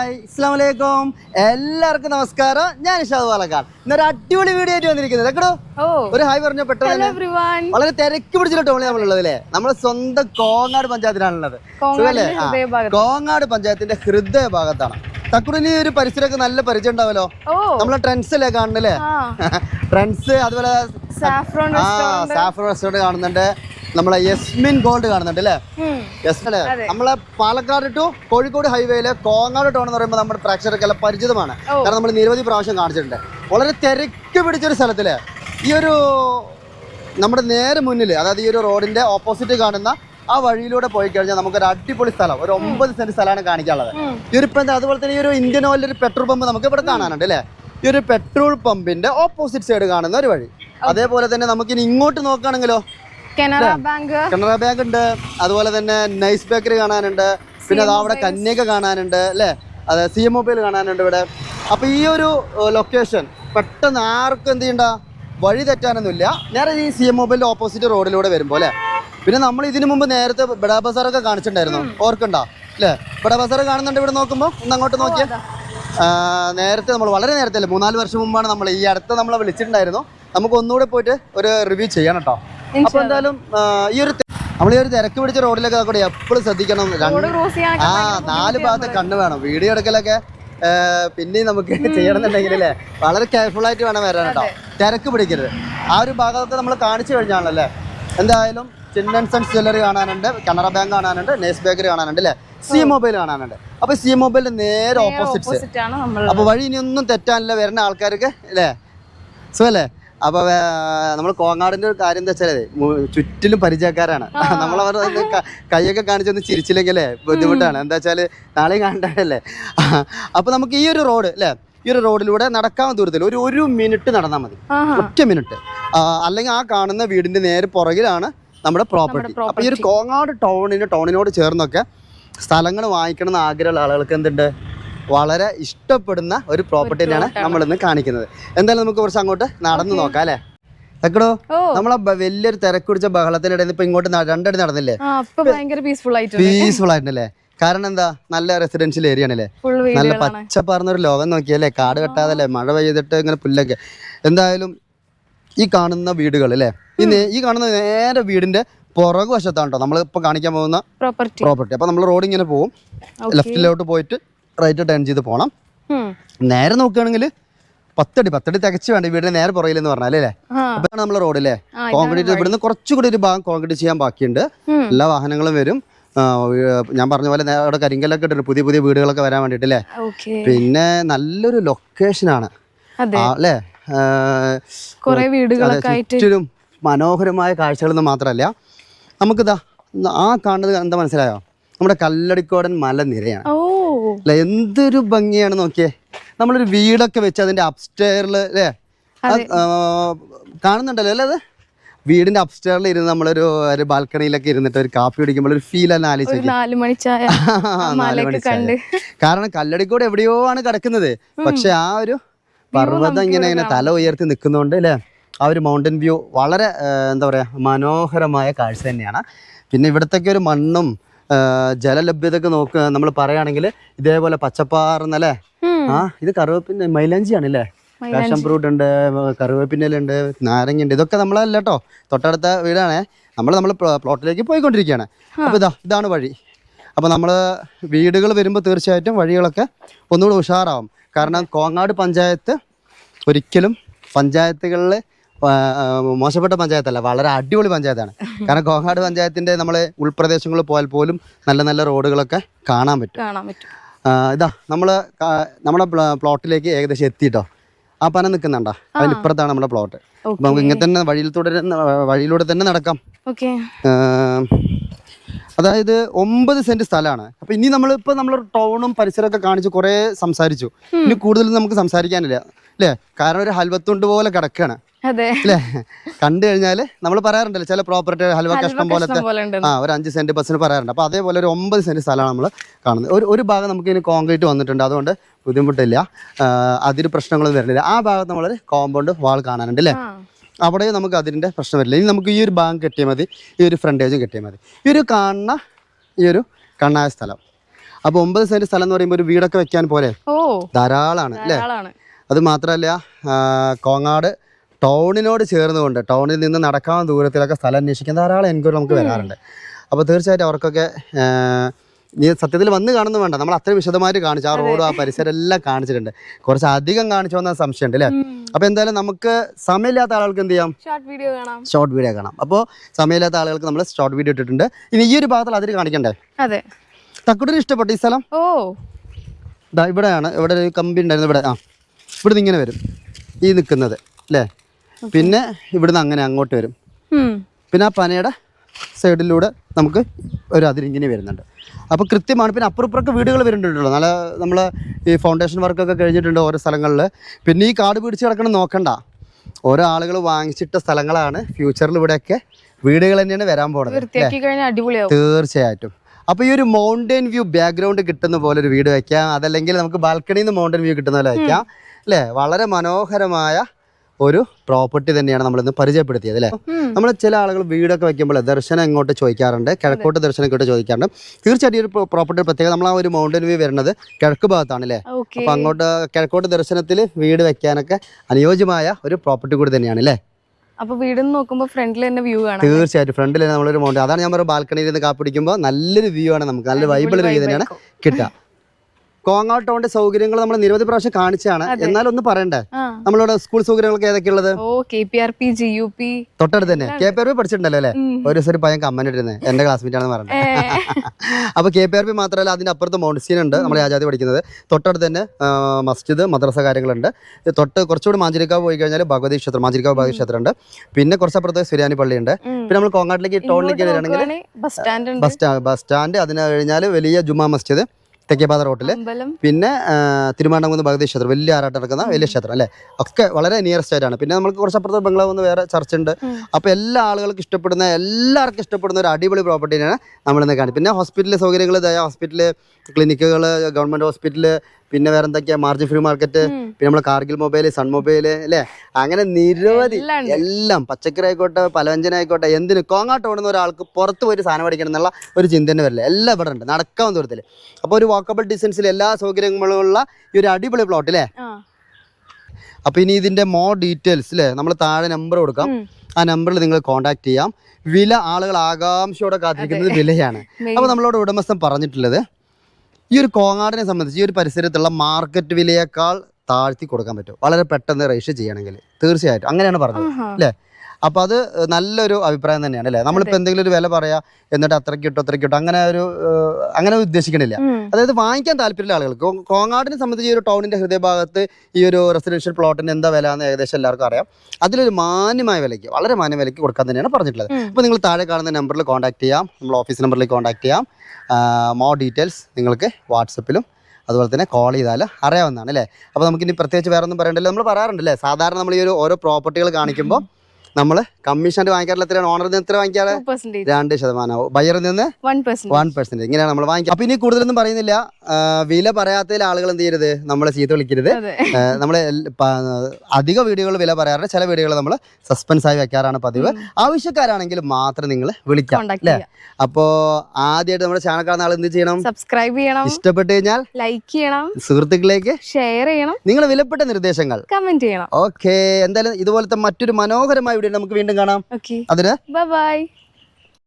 Hi ഇസ്ലാം അലൈക്കും എല്ലാവർക്കും നമസ്കാരം. ഞാൻ ഇഷാദ് പാലക്കാട്. ഇന്നൊരു അടിപൊളി വീഡിയോ ആയിട്ട് വന്നിരിക്കുന്നത്. ഒരു ഹായ് പറഞ്ഞ പെട്ടെന്ന് വളരെ തിരക്ക് പിടിച്ചിട്ട് നമ്മളുള്ളത് അല്ലേ? നമ്മുടെ സ്വന്തം കോങ്ങാട് പഞ്ചായത്തിലാണുള്ളത്. കോങ്ങാട് പഞ്ചായത്തിന്റെ ഹൃദയ ഭാഗത്താണ് തക്കുറിന് ഒരു പരിസരമൊക്കെ നല്ല പരിചയം ഉണ്ടാവല്ലോ? നമ്മളെ ട്രെൻഡ്സ് അല്ലേ കാണുന്നല്ലേ ട്രെൻഡ്സ് അതുപോലെ സാഫ്രോൺ റെസ്റ്റോറന്റ് കാണുന്നുണ്ട്. നമ്മളെ യസ്മിൻ ഗോൾഡ് കാണുന്നുണ്ട് അല്ലേ? യെസ് അല്ലേ നമ്മളെ പാലക്കാട് ടു കോഴിക്കോട് ഹൈവേയിലെ കോങ്ങാട് ടൗൺ എന്ന് പറയുമ്പോൾ നമ്മുടെ പ്രേക്ഷകർക്ക് എല്ലാം പരിചിതമാണ്. കാരണം നമ്മൾ നിരവധി പ്രാവശ്യം കാണിച്ചിട്ടുണ്ട്. വളരെ തിരക്ക് പിടിച്ചൊരു സ്ഥലത്തിൽ. ഈ ഒരു നമ്മുടെ നേരെ മുന്നിൽ അതായത് ഈ ഒരു റോഡിന്റെ ഓപ്പോസിറ്റ് കാണുന്ന ആ വഴിയിലൂടെ പോയി കഴിഞ്ഞാൽ നമുക്കൊരു അടിപൊളി സ്ഥലം. ഒരു ഒമ്പത് സെന്റ് സ്ഥലമാണ് കാണിക്കാനുള്ളത്. ഈ ഒരു ഇപ്പം അതുപോലെ തന്നെ ഈ ഒരു ഇന്ത്യൻ ഓയിലിൽ ഒരു പെട്രോൾ പമ്പ് നമുക്ക് ഇവിടെ കാണാനുണ്ട് അല്ലേ? ഈ ഒരു പെട്രോൾ പമ്പിന്റെ ഓപ്പോസിറ്റ് സൈഡ് കാണുന്ന ഒരു വഴി. അതേപോലെ തന്നെ നമുക്കിനി ഇങ്ങോട്ട് നോക്കുകയാണെങ്കിലോ കനറ ബാങ്ക് കനറ ബാങ്ക് ഉണ്ട്. അതുപോലെ തന്നെ നൈസ് ബേക്കറി കാണാനുണ്ട്. പിന്നെ അത് അവിടെ കന്യക കാണാനുണ്ട് അല്ലേ? അതെ സി എം മൊബൈൽ കാണാനുണ്ട് ഇവിടെ. അപ്പൊ ഈ ഒരു ലൊക്കേഷൻ പെട്ടെന്ന് ആർക്കും എന്ത് ചെയ്യണ്ട? വഴി തെറ്റാനൊന്നുമില്ല. നേരെ ഈ സി എം മൊബൈലിന്റെ ഓപ്പോസിറ്റ് റോഡിലൂടെ വരുമ്പോൾ അല്ലേ? പിന്നെ നമ്മൾ ഇതിനു മുമ്പ് നേരത്തെ ബഡാ ബസാറൊക്കെ കാണിച്ചിട്ടുണ്ടായിരുന്നു. ഓർക്കണ്ട? അല്ലേ? ബഡാ ബസാർ കാണുന്നുണ്ട് ഇവിടെ നോക്കുമ്പോൾ ഒന്ന് അങ്ങോട്ട് നോക്കിയേ. നേരത്തെ നമ്മൾ വളരെ നേരത്തെ അല്ലേ? മൂന്നാൽ വർഷം മുമ്പാണ് നമ്മൾ ഈ അടുത്ത നമ്മളെ വിളിച്ചിട്ടുണ്ടായിരുന്നു. നമുക്ക് ഒന്നുകൂടെ പോയിട്ട് ഒരു റിവ്യൂ ചെയ്യണം കേട്ടോ. അപ്പൊ എന്തായാലും ഈ ഒരു നമ്മൾ ഈ ഒരു തിരക്ക് പിടിച്ച റോഡിലൊക്കെ കൂടെ എപ്പോഴും ശ്രദ്ധിക്കണം. ആ നാല് ഭാഗത്ത് കണ്ണ് വേണം. വീഡിയോ എടുക്കലൊക്കെ ആ, പിന്നെയും നമുക്ക് ചെയ്യണമെന്നുണ്ടെങ്കിൽ അല്ലേ? വളരെ കെയർഫുൾ ആയിട്ട് വേണം വരാൻ കേട്ടോ. തിരക്ക് പിടിക്കരുത്. ആ ഒരു ഭാഗമൊക്കെ നമ്മൾ കാണിച്ചു കഴിഞ്ഞാണല്ലേ? എന്തായാലും ചിന്നൻ സൺസ് ജ്വല്ലറി കാണാനുണ്ട് കനറ ബാങ്ക് കാണാനുണ്ട് നേസ് ബേക്കറി കാണാനുണ്ട് അല്ലേ? സി മൊബൈൽ കാണാനുണ്ട്. അപ്പൊ സി മൊബൈലിന്റെ നേരെ ഓപ്പോസിറ്റ് അപ്പൊ വഴി ഇനിയൊന്നും തെറ്റാനില്ല വരുന്ന ആൾക്കാർക്ക് അല്ലേ? സുഖല്ലേ? അപ്പൊ നമ്മൾ കോങ്ങാടിന്റെ ഒരു കാര്യം എന്താ വെച്ചാലേ ചുറ്റിലും പരിചയക്കാരാണ്. നമ്മളവർ കൈയൊക്കെ കാണിച്ചൊന്ന് ചിരിച്ചില്ലെങ്കിലേ ബുദ്ധിമുട്ടാണ്. എന്താ വെച്ചാൽ നാളെയും കാണണ്ടല്ലേ അപ്പൊ നമുക്ക് ഈ ഒരു റോഡ് അല്ലേ? ഈ ഒരു റോഡിലൂടെ നടക്കാവുന്ന ദൂരത്തിൽ ഒരു ഒരു മിനിറ്റ് നടന്നാൽ മതി. ഒറ്റ മിനിറ്റ്. അല്ലെങ്കിൽ ആ കാണുന്ന വീടിന്റെ നേരെ പുറകിലാണ് നമ്മുടെ പ്രോപ്പർട്ടി. അപ്പൊ ഈ ഒരു കോങ്ങാട് ടൗണിന് ടൗണിനോട് ചേർന്നൊക്കെ സ്ഥലങ്ങൾ വാങ്ങിക്കണം എന്ന് ആഗ്രഹമുള്ള ആളുകൾക്ക് എന്തുണ്ട്? വളരെ ഇഷ്ടപ്പെടുന്ന ഒരു പ്രോപ്പർട്ടി തന്നെയാണ് നമ്മൾ ഇന്ന് കാണിക്കുന്നത്. എന്തായാലും നമുക്ക് കുറച്ച് അങ്ങോട്ട് നടന്നു നോക്കാം അല്ലേ? തക്കടോ നമ്മളെ വലിയൊരു തിരക്ക് പിടിച്ച ബഹളത്തിനിടയിൽ ഇപ്പൊ ഇങ്ങോട്ട് രണ്ടടി നടന്നില്ലേ? പീസ്ഫുൾ ആയിട്ടുണ്ടല്ലേ കാരണം എന്താ? നല്ല റെസിഡൻഷ്യൽ ഏരിയ ആണല്ലേ? നല്ല പച്ചപ്പാർന്ന ഒരു ലോകം നോക്കിയല്ലേ? കാട് കെട്ടാതല്ലേ? മഴ പെയ്തിട്ട് ഇങ്ങനെ പുല്ലൊക്കെ. എന്തായാലും ഈ കാണുന്ന വീടുകൾ അല്ലേ? ഈ ഈ കാണുന്ന നേരെ വീടിന്റെ പുറകു വശത്താണ് കേട്ടോ നമ്മൾ ഇപ്പൊ കാണിക്കാൻ പോകുന്ന പ്രോപ്പർട്ടി പ്രോപ്പർട്ടി അപ്പൊ നമ്മൾ റോഡ് ഇങ്ങനെ പോകും ലെഫ്റ്റിലോട്ട് പോയിട്ട് റൈറ്റ് ടേൺ ചെയ്ത് പോകണം നേരെ നോക്കുകയാണെങ്കിൽ പത്തടി പത്തടി തികച്ച് വേണ്ട. വീടിന് നേരെ പുറയില്ലെന്ന് പറഞ്ഞാൽ അല്ലേ? അപ്പൊ നമ്മളെ റോഡില്ലേ അല്ലേ കോൺക്രീറ്റ് ഇവിടുന്ന് കുറച്ചുകൂടി ഒരു ഭാഗം കോൺക്രീറ്റ് ചെയ്യാൻ ബാക്കിയുണ്ട്. എല്ലാ വാഹനങ്ങളും വരും. ഞാൻ പറഞ്ഞ പോലെ നേരെ അവിടെ കരിങ്കലൊക്കെ ഇട്ടു പുതിയ പുതിയ വീടുകളൊക്കെ വരാൻ വേണ്ടിയിട്ടല്ലേ പിന്നെ നല്ലൊരു ലൊക്കേഷനാണ് അല്ലേ ചുറ്റിലും മനോഹരമായ കാഴ്ചകളൊന്നും മാത്രമല്ല നമുക്കിതാ ആ കാണുന്നത് എന്താ മനസ്സിലായോ? നമ്മുടെ കല്ലടിക്കോടൻ മലനിരയാണ് അല്ല എന്തൊരു ഭംഗിയാണ് നോക്കിയേ. നമ്മളൊരു വീടൊക്കെ വെച്ച് അതിന്റെ അപ്സ്റ്റെയറിൽ അല്ലേ കാണുന്നുണ്ടല്ലോ അല്ലേ അത്? വീടിന്റെ അപ്സ്റ്റെയറിൽ ഇരുന്ന് നമ്മളൊരു ഒരു ബാൽക്കണിയിലൊക്കെ ഇരുന്നിട്ട് ഒരു കാപ്പി കുടിക്കുമ്പോൾ ഒരു ഫീൽ തന്നെ ആലോചിച്ചു കാരണം കല്ലടിക്കോട് എവിടെയോ ആണ് കിടക്കുന്നത്. പക്ഷെ ആ ഒരു പർവതം ഇങ്ങനെ ഇങ്ങനെ തല ഉയർത്തി നിൽക്കുന്നതുകൊണ്ട് അല്ലേ ആ ഒരു മൗണ്ടൻ വ്യൂ വളരെ എന്താ പറയാ മനോഹരമായ കാഴ്ച തന്നെയാണ്. പിന്നെ ഇവിടത്തേക്ക് ഒരു മണ്ണും ആ, ജലലഭ്യതയൊക്കെ നോക്കുക. നമ്മൾ പറയുകയാണെങ്കിൽ ഇതേപോലെ പച്ചപ്പാർന്നല്ലേ? ആ ഇത് കറുവേപ്പിന്റെ മൈലാഞ്ചി. ആണല്ലേ പാഷൻ ഫ്രൂട്ട് ഉണ്ട് കറിവേപ്പിന്റെലുണ്ട് നാരങ്ങ ഉണ്ട് ഇതൊക്കെ നമ്മളല്ല കേട്ടോ തൊട്ടടുത്ത വീടാണേ. നമ്മൾ നമ്മൾ പ്ലോട്ടിലേക്ക് പോയിക്കൊണ്ടിരിക്കുകയാണ്. അപ്പോൾ ഇതാ ഇതാണ് വഴി. അപ്പോൾ നമ്മൾ വീടുകൾ വരുമ്പോൾ തീർച്ചയായിട്ടും വഴികളൊക്കെ ഒന്നുകൂടി ഉഷാറാവും. കാരണം കോങ്ങാട് പഞ്ചായത്ത് ഒരിക്കലും പഞ്ചായത്തുകളിൽ മോശപ്പെട്ട പഞ്ചായത്തല്ല വളരെ അടിപൊളി പഞ്ചായത്താണ്. കാരണം കോങ്ങാട് പഞ്ചായത്തിന്റെ നമ്മൾ ഉൾപ്രദേശങ്ങളിൽ പോയാൽ പോലും നല്ല നല്ല റോഡുകളൊക്കെ കാണാൻ പറ്റും. കാണാൻ പറ്റും. ഇതാ നമ്മൾ നമ്മുടെ പ്ലോട്ടിലേക്ക് ഏകദേശം എത്തിയിട്ടോ ആ പന നിൽക്കുന്നുണ്ടോ അതിന് ഇപ്പുറത്താണ് നമ്മുടെ പ്ലോട്ട്. അപ്പൊ നമുക്ക് ഇങ്ങനെ തന്നെ വഴിയിൽ തുടരുന്ന വഴിയിലൂടെ തന്നെ നടക്കാം. ഓക്കെ. അതായത് ഒമ്പത് സെന്റ് സ്ഥലമാണ്. അപ്പൊ ഇനി നമ്മൾ ഇപ്പൊ നമ്മൾ ടൗണും പരിസരമൊക്കെ കാണിച്ച് കുറെ സംസാരിച്ചു. ഇനി കൂടുതൽ നമുക്ക് സംസാരിക്കാനില്ല. അല്ലേ? കാരണം ഒരു ഹൽവത്തുണ്ട് പോലെ കിടക്കുകയാണ് അതെ. അല്ലേ കണ്ടു കഴിഞ്ഞാൽ നമ്മൾ പറയാറുണ്ടല്ലോ ചില പ്രോപ്പർട്ടി ഹൽവ കഷ്ണം പോലത്തെ പോലെ ആ ഒരു അഞ്ച് സെന്റ് ബസ്സിന് പറയാറുണ്ട്. അപ്പൊ അതേപോലെ ഒരു ഒമ്പത് സെന്റ് സ്ഥലമാണ് നമ്മൾ കാണുന്നത്. ഒരു ഒരു ഭാഗം നമുക്ക് ഇനി കോൺക്രീറ്റ് വന്നിട്ടുണ്ട്. അതുകൊണ്ട് ബുദ്ധിമുട്ടില്ല. അതിന് പ്രശ്നങ്ങളൊന്നും വരുന്നില്ല ആ ഭാഗത്ത് നമ്മൾ കോമ്പൗണ്ട് വാൾ കാണാനുണ്ട് അല്ലേ അവിടെ നമുക്ക് അതിന്റെ പ്രശ്നം വരില്ല. ഇനി നമുക്ക് ഈ ഒരു ഭാഗം കെട്ടിയാൽ മതി. ഈ ഒരു ഫ്രണ്ടേജും കെട്ടിയാൽ മതി. ഈ ഒരു കാണുന്ന ഈ ഒരു കണ്ണായ സ്ഥലം. അപ്പോൾ ഒമ്പത് സെന്റ് സ്ഥലം എന്ന് പറയുമ്പോൾ ഒരു വീടൊക്കെ വെക്കാൻ പോലെ? ധാരാളമാണ് അല്ലേ അത് മാത്രമല്ല കോങ്ങാട് ടൗണിനോട് ചേർന്നുകൊണ്ട് ടൗണിൽ നിന്ന് നടക്കാൻ ദൂരത്തിലൊക്കെ സ്ഥലം അന്വേഷിക്കാൻ ധാരാളം എൻക്വയറി നമുക്ക് വരാറുണ്ട്. അപ്പോൾ തീർച്ചയായിട്ടും അവർക്കൊക്കെ നീ സത്യത്തിൽ വന്ന് കാണുന്നു വേണ്ട. നമ്മൾ അത്രയും വിശദമായിട്ട് കാണിച്ചു. ആ റോഡും ആ പരിസരം എല്ലാം കാണിച്ചിട്ടുണ്ട്. കുറച്ച് അധികം കാണിച്ചു വന്ന സംശയമുണ്ട് അല്ലേ? അപ്പൊ എന്തായാലും നമുക്ക് സമയമില്ലാത്ത ആളുകൾക്ക് എന്ത് ചെയ്യാം? ഷോർട്ട് വീഡിയോ കാണാം. ഷോർട്ട് വീഡിയോ കാണാം. അപ്പോൾ സമയമില്ലാത്ത ആളുകൾക്ക് നമ്മൾ ഷോർട്ട് വീഡിയോ ഇട്ടിട്ടുണ്ട്. ഇനി ഈ ഒരു ഭാഗത്തിൽ അതിൽ കാണിക്കണ്ടേ? അതെ. തക്കുടിന് ഇഷ്ടപ്പെട്ടു ഈ സ്ഥലം? ഓ. ഇവിടെയാണ്. ഇവിടെ ഒരു കമ്പി ഉണ്ടായിരുന്നു. ഇവിടെ ആ. ഇവിടുന്ന് ഇങ്ങനെ വരും. ഈ നിൽക്കുന്നത് അല്ലേ? പിന്നെ ഇവിടുന്ന് അങ്ങനെ അങ്ങോട്ട് വരും. പിന്നെ ആ പനയുടെ സൈഡിലൂടെ നമുക്ക് ഒരു അതിരിങ്ങനെ വരുന്നുണ്ട്. അപ്പോൾ കൃത്യമാണ്. പിന്നെ അപ്പുറപ്പുറമൊക്കെ വീടുകൾ വരുന്നുണ്ടല്ലോ. നല്ല നമ്മൾ ഈ ഫൗണ്ടേഷൻ വർക്കൊക്കെ കഴിഞ്ഞിട്ടുണ്ട് ഓരോ സ്ഥലങ്ങളിൽ പിന്നെ ഈ കാട് പിടിച്ച് കിടക്കണം നോക്കണ്ട. ഓരോ ആളുകൾ വാങ്ങിച്ചിട്ട സ്ഥലങ്ങളാണ് ഫ്യൂച്ചറിൽ ഇവിടെയൊക്കെ വീടുകൾ തന്നെയാണ് വരാൻ പോണത്. അടിപൊളിയാവും. തീർച്ചയായിട്ടും. അപ്പോൾ ഈ ഒരു മൗണ്ടൻ വ്യൂ ബാക്ക്ഗ്രൗണ്ട് കിട്ടുന്ന പോലെ ഒരു വീട് വെക്കാം. അതല്ലെങ്കിൽ നമുക്ക് ബാൽക്കണിയിൽ നിന്ന് മൗണ്ടൻ വ്യൂ കിട്ടുന്ന പോലെ വെക്കാം. അല്ലേ? വളരെ മനോഹരമായ ഒരു പ്രോപ്പർട്ടി തന്നെയാണ് നമ്മൾ ഇന്ന് പരിചയപ്പെടുത്തിയത് അല്ലേ? നമ്മൾ ചില ആളുകൾ വീടൊക്കെ വെക്കുമ്പോൾ ദർശനം ഇങ്ങോട്ട് ചോദിക്കാറുണ്ട് കിഴക്കോട്ട് ദർശനം ഇങ്ങോട്ട് ചോദിക്കാറുണ്ട്. തീർച്ചയായിട്ടും ഒരു പ്രോപ്പർട്ടി പ്രത്യേകത നമ്മൾ ആ ഒരു മൗണ്ടൻ വ്യൂ വരുന്നത് കിഴക്ക് ഭാഗത്താണ് അല്ലേ? അപ്പൊ അങ്ങോട്ട് കിഴക്കോട്ട് ദർശനത്തിൽ വീട് വെക്കാനൊക്കെ അനുയോജ്യമായ ഒരു പ്രോപ്പർട്ടി കൂടി തന്നെയാണ് അല്ലേ? അപ്പൊ വീട് നോക്കുമ്പോൾ ഫ്രണ്ടിൽ തന്നെ വ്യൂ ആണ് തീർച്ചയായിട്ടും ഫ്രണ്ടിൽ നമ്മളൊരു മൗണ്ട് അതാണ് ഞാൻ പറയുക ബാൽക്കണിയിൽ നിന്ന് കാപ്പിടിക്കുമ്പോൾ നല്ലൊരു വ്യൂ ആണ് നമുക്ക്. നല്ല വൈബിൾ വ്യൂ തന്നെയാണ് കിട്ടുക. കോങ്ങാട് ടൗണിന്റെ സൗകര്യങ്ങൾ നമ്മൾ നിരവധി പ്രാവശ്യം കാണിച്ചാണ് എന്നാലും ഒന്ന് പറയണ്ടേ? നമ്മളിവിടെ സ്കൂൾ സൗകര്യങ്ങളൊക്കെ ഏതൊക്കെയുള്ളത്? ഓ K P R P G തൊട്ടടുത്ത് തന്നെ. കെ പി ആർ പി പഠിച്ചിട്ടുണ്ടല്ലോ അല്ലേ? ഒരു ദിവസം ഒരു പയ്യൻ കമ്മൻ ഇടുന്നത് എന്റെ ക്ലാസ്മേറ്റ് ആണെന്ന് പറഞ്ഞത് അപ്പൊ കെ പി ആർ പി മാത്രമല്ല അതിന്റെ അപ്പുറത്ത് മൗണ്ട് സീൻ ഉണ്ട് നമ്മൾ ആജാതി പഠിക്കുന്നത്. തൊട്ടടുത്ത് തന്നെ മസ്ജിദ് മദ്രസ കാര്യങ്ങളുണ്ട്. തൊട്ട് കുറച്ചുകൂടി മാഞ്ചിരിക്കാവ് പോയി കഴിഞ്ഞാൽ ഭഗവതി ക്ഷേത്രം മാഞ്ചിരിക്കാവ് ഭഗവതി ക്ഷേത്രം ഉണ്ട് പിന്നെ കുറച്ചപ്പുറത്ത് സുരാനി പള്ളിയുണ്ട് പിന്നെ നമ്മൾ കോങ്ങാട്ടിലേക്ക് ടൗണിലേക്ക് വരികയാണെങ്കിൽ ബസ് സ്റ്റാൻഡ് ഉണ്ട്. Bus stand bus stand. അതിന് കഴിഞ്ഞാൽ വലിയ ജുമാ മസ്ജിദ്. തെക്കേപാത റോട്ടിൽ അമ്പലം. പിന്നെ തിരുമാണ്ടംകുന്ന് ഭഗവതി ക്ഷേത്രം വലിയ ആറാട്ട് നടക്കുന്ന വലിയ ക്ഷേത്രം അല്ലേ? ഒക്കെ വളരെ നിയറസ്റ്റ് ആയിട്ടാണ്. പിന്നെ നമുക്ക് കുറച്ചപ്പുറത്ത് ബംഗ്ലാവ് എന്ന് വേറെ ചർച്ച ഉണ്ട്. അപ്പോൾ എല്ലാ ആളുകൾക്കും ഇഷ്ടപ്പെടുന്ന എല്ലാവർക്കും ഇഷ്ടപ്പെടുന്ന ഒരു അടിപൊളി പ്രോപ്പർട്ടിയാണ് നമ്മളിന്ന് കാണുന്നത്. പിന്നെ ഹോസ്പിറ്റൽ സൗകര്യങ്ങൾ ദയ ഹോസ്പിറ്റൽ ക്ലിനിക്കുകൾ ഗവൺമെന്റ് ഹോസ്പിറ്റൽ പിന്നെ വേറെ എന്തൊക്കെയാ? മാർജിൻ ഫ്രീ മാർക്കറ്റ് പിന്നെ നമ്മൾ കാർഗിൽ മൊബൈൽ സൺ മൊബൈൽ അല്ലേ? അങ്ങനെ നിരവധി എല്ലാം പച്ചക്കറി ആയിക്കോട്ടെ പലവ്യഞ്ജന ആയിക്കോട്ടെ എന്തിന് കോങ്ങാട്ട് ഓടുന്ന ഒരാൾക്ക് പുറത്ത് പോയി സാധനം പഠിക്കണം എന്നുള്ള ഒരു ചിന്ത തന്നെ വരില്ല. എല്ലാം ഇവിടെ ഉണ്ട്. നടക്കാവുന്ന ദൂരത്തിൽ അപ്പോൾ ഒരു വാക്കബിൾ ഡിസ്റ്റൻസിൽ എല്ലാ സൗകര്യങ്ങളുമുള്ള ഈ ഒരു അടിപൊളി പ്ലോട്ട് അല്ലേ? അപ്പൊ ഇനി ഇതിന്റെ മോർ ഡീറ്റെയിൽസ് അല്ലേ നമ്മൾ താഴെ നമ്പർ കൊടുക്കാം. ആ നമ്പറിൽ നിങ്ങൾ കോൺടാക്ട് ചെയ്യാം. വില ആളുകൾ ആകാംക്ഷയോടെ കാത്തിരിക്കുന്നത് വിലയാണ്. അപ്പൊ നമ്മളോട് ഉടമസ്ഥൻ പറഞ്ഞിട്ടുള്ളത് ഈ ഒരു കോങ്ങാടിനെ സംബന്ധിച്ച് ഈ ഒരു പരിസരത്തുള്ള മാർക്കറ്റ് വിലയേക്കാൾ താഴ്ത്തി കൊടുക്കാൻ പറ്റും. വളരെ പെട്ടെന്ന് രജിസ്റ്റർ ചെയ്യണമെങ്കിൽ. തീർച്ചയായിട്ടും. അങ്ങനെയാണ് പറഞ്ഞത്. അല്ലേ? അപ്പോൾ അത് നല്ലൊരു അഭിപ്രായം തന്നെയാണ് അല്ലേ? നമ്മളിപ്പോൾ എന്തെങ്കിലും ഒരു വില പറയാ എന്നിട്ട് അത്രയ്ക്ക് കിട്ടും അത്രയ്ക്ക് കിട്ടും അങ്ങനെ ഒരു അങ്ങനെ ഉദ്ദേശിക്കണില്ല. അതായത് വാങ്ങിക്കാൻ താല്പര്യമുള്ള ആളുകൾക്ക് കോങ്ങാടിനെ സംബന്ധിച്ച് ഈ ഒരു ടൗണിന്റെ ഹൃദയഭാഗത്ത് ഈ ഒരു റെസിഡൻഷ്യൽ പ്ലോട്ടിന് എന്താ വില എന്ന് ഏകദേശം എല്ലാവർക്കും അറിയാം. അതിലൊരു മാന്യമായ വിലയ്ക്ക് വളരെ മാന്യ വിലയ്ക്ക് കൊടുക്കാൻ തന്നെയാണ് പറഞ്ഞിട്ടുള്ളത്. അപ്പോൾ നിങ്ങൾ താഴെ കാണുന്ന നമ്പറിൽ കോൺടാക്ട് ചെയ്യാം നമ്മൾ ഓഫീസ് നമ്പറിൽ കോൺടാക്ട് ചെയ്യാം. മോർ ഡീറ്റെയിൽസ് നിങ്ങൾക്ക് വാട്സപ്പിലും അതുപോലെ തന്നെ കോൾ ചെയ്താൽ അറിയാവുന്നതാണ് അല്ലേ? അപ്പോൾ നമുക്കിനി പ്രത്യേകിച്ച് വേറെ ഒന്നും പറയണ്ടല്ലോ. നമ്മൾ പറയാറുണ്ടല്ലേ സാധാരണ നമ്മൾ ഈ ഒരു ഓരോ പ്രോപ്പർട്ടികൾ കാണിക്കുമ്പോൾ നമ്മൾ കമ്മീഷൻ വാങ്ങിക്കാറില്ല എത്രയാണ്? ഓണറിൽ നിന്ന് എത്ര വാങ്ങിക്കാറ്. രണ്ട് ശതമാനവും ബയറിൽ നിന്ന്. വൺ പെർസെന്റ് ഇങ്ങനെയാണ് നമ്മൾ വാങ്ങിക്കുക അപ്പൊ ഇനി കൂടുതലൊന്നും പറയുന്നില്ല. വില പറയാത്ത ആളുകൾ എന്ത് ചെയ്യരുത്? നമ്മളെ ചീത്ത വിളിക്കരുത്. നമ്മൾ അധിക വീഡിയോകൾ വില പറയാറുണ്ട് ചില വീഡിയോകൾ നമ്മൾ സസ്പെൻസ് ആയി വെക്കാറാണ് പതിവ്. ആവശ്യക്കാരാണെങ്കിൽ മാത്രം നിങ്ങൾ വിളിക്കാം അല്ലേ? അപ്പോ ആദ്യമായിട്ട് നമ്മുടെ ചാനൽ കാണുന്ന ആൾ എന്ത് ചെയ്യണം? സബ്സ്ക്രൈബ് ചെയ്യണം. ഇഷ്ടപ്പെട്ട് കഴിഞ്ഞാൽ ലൈക്ക് ചെയ്യണം. സുഹൃത്തുക്കളിലേക്ക് ഷെയർ ചെയ്യണം. നിങ്ങൾ വിലപ്പെട്ട നിർദ്ദേശങ്ങൾ കമന്റ് ചെയ്യണം. ഓക്കെ എന്തായാലും ഇതുപോലത്തെ മറ്റൊരു മനോഹരമായ വീഡിയോ നമുക്ക് വീണ്ടും കാണാം. ഓക്കെ അതിന് ബൈ